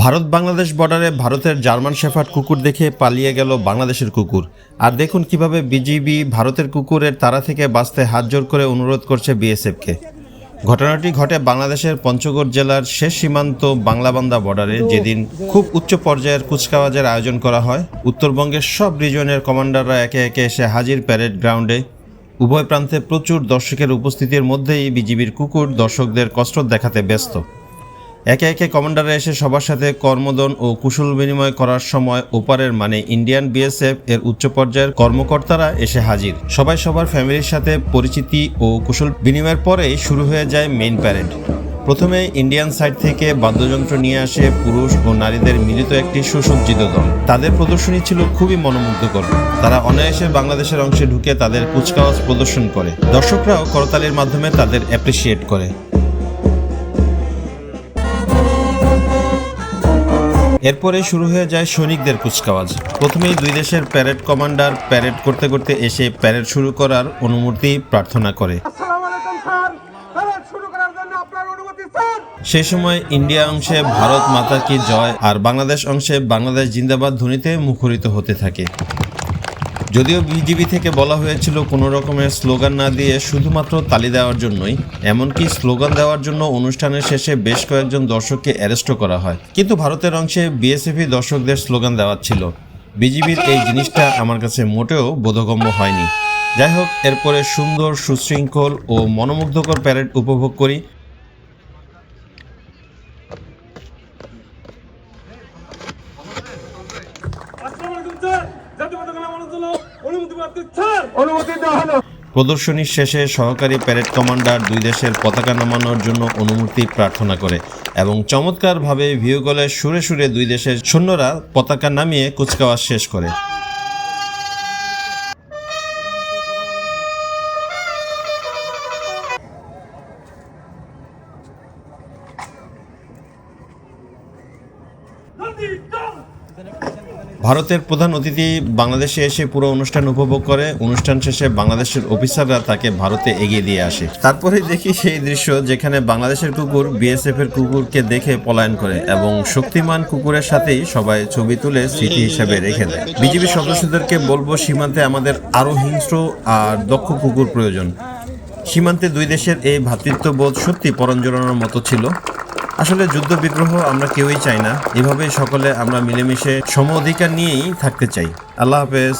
ভারত বাংলাদেশ বর্ডারে ভারতের German shepherd কুকুর দেখে পালিয়ে গেল বাংলাদেশের কুকুর। আর দেখুন কীভাবে বিজিবি ভারতের কুকুরের তারা থেকে বাঁচতে হাত জোর করে অনুরোধ করছে বিএসএফকে। ঘটনাটি ঘটে বাংলাদেশের পঞ্চগড় জেলার শেষ সীমান্ত বাংলাবান্দা বর্ডারে যেদিন খুব উচ্চ পর্যায়ের কুচকাওয়াজের আয়োজন করা হয়। উত্তরবঙ্গের সব রিজনের কমান্ডাররা একে একে এসে হাজির প্যারেড গ্রাউন্ডে উভয় প্রান্তে প্রচুর দর্শকের উপস্থিতির মধ্যেই বিজিবির কুকুর দর্শকদের কষ্ট দেখাতে ব্যস্ত। একে একে কমান্ডাররা এসে সবার সাথে কর্মদন ও কুশল বিনিময় করার সময় ওপারের মানে ইন্ডিয়ান বিএসএফ এর উচ্চ পর্যায়ের কর্মকর্তারা এসে হাজির। সবাই সবার ফ্যামিলির সাথে পরিচিতি ও কুশল বিনিময়ের পরেই শুরু হয়ে যায় মেইন প্যারেড প্রথমে ইন্ডিয়ান সাইড থেকে বাদ্যযন্ত্র নিয়ে আসে পুরুষ ও নারীদের মিলিত একটি সুসজ্জিত দল। তাদের প্রদর্শনী ছিল খুবই মনোমুগ্ধকর। তারা অনায়াসে বাংলাদেশের অংশে ঢুকে তাদের কুচকাওয়াজ প্রদর্শন করে। দর্শকরাও করতালির মাধ্যমে তাদের অ্যাপ্রিসিয়েট করে। এরপরে শুরু হয়ে যায় সৈনিকদের কুচকাওয়াজ। প্রথমেই দুই দেশের প্যারেড কমান্ডার প্যারেড করতে করতে এসে প্যারেড শুরু করার অনুমতি প্রার্থনা করে। সেই সময় ইন্ডিয়া অংশে ভারত মাতা কি জয় আর বাংলাদেশ অংশে বাংলাদেশ জিন্দাবাদ ধ্বনিতে মুখরিত হতে থাকে। যদিও বিজিবি থেকে বলা হয়েছিল কোনো রকমের স্লোগান না দিয়ে শুধুমাত্র তালি দেওয়ার জন্যই, এমনকি স্লোগান দেওয়ার জন্য অনুষ্ঠানের শেষে বেশ কয়েকজন দর্শককে অ্যারেস্টও করা হয়। কিন্তু ভারতের অংশে বিএসএফই দর্শকদের স্লোগান দেওয়াচ্ছিল বিজিবির এই জিনিসটা আমার কাছে মোটেও বোধগম্য হয়নি। যাই হোক, এরপরে সুন্দর, সুশৃঙ্খল ও মনোমুগ্ধকর প্যারেড উপভোগ করি। প্রদর্শনীর শেষে সহকারী প্যারেড কমান্ডার দুই দেশের পতাকা নামানোর জন্য অনুমতি প্রার্থনা করে এবং চমৎকারভাবে ভিউগলে সুরে সুরে দুই দেশের সৈন্যরা পতাকা নামিয়ে কুচকাওয়াজ শেষ করে। ভারতের প্রধান অতিথি বাংলাদেশে এসে পুরো অনুষ্ঠান উপভোগ করে। অনুষ্ঠান শেষে বাংলাদেশের অফিসাররা তাকে ভারতে এগিয়ে দিয়ে আসে। তারপরে দেখি সেই দৃশ্য যেখানে বাংলাদেশের কুকুর বিএসএফ এর কুকুরকে দেখে পলায়ন করে এবং শক্তিমান কুকুরের সাথেই সবাই ছবি তুলে স্মৃতি হিসেবে রেখে দেয়। বিজিবি সদস্যদেরকে বলব, সীমান্তে আমাদের আরও হিংস্র আর দক্ষ কুকুর প্রয়োজন। সীমান্তে দুই দেশের এই ভ্রাতৃত্ববোধ সত্যি পরণ জোড়ানোর মতো ছিল। আসলে যুদ্ধ বিগ্রহ আমরা কেউই চাই না। এভাবে সকলে আমরা মিলেমিশে সম অধিকার নিয়েই থাকতে চাই। আল্লাহ হাফেজ।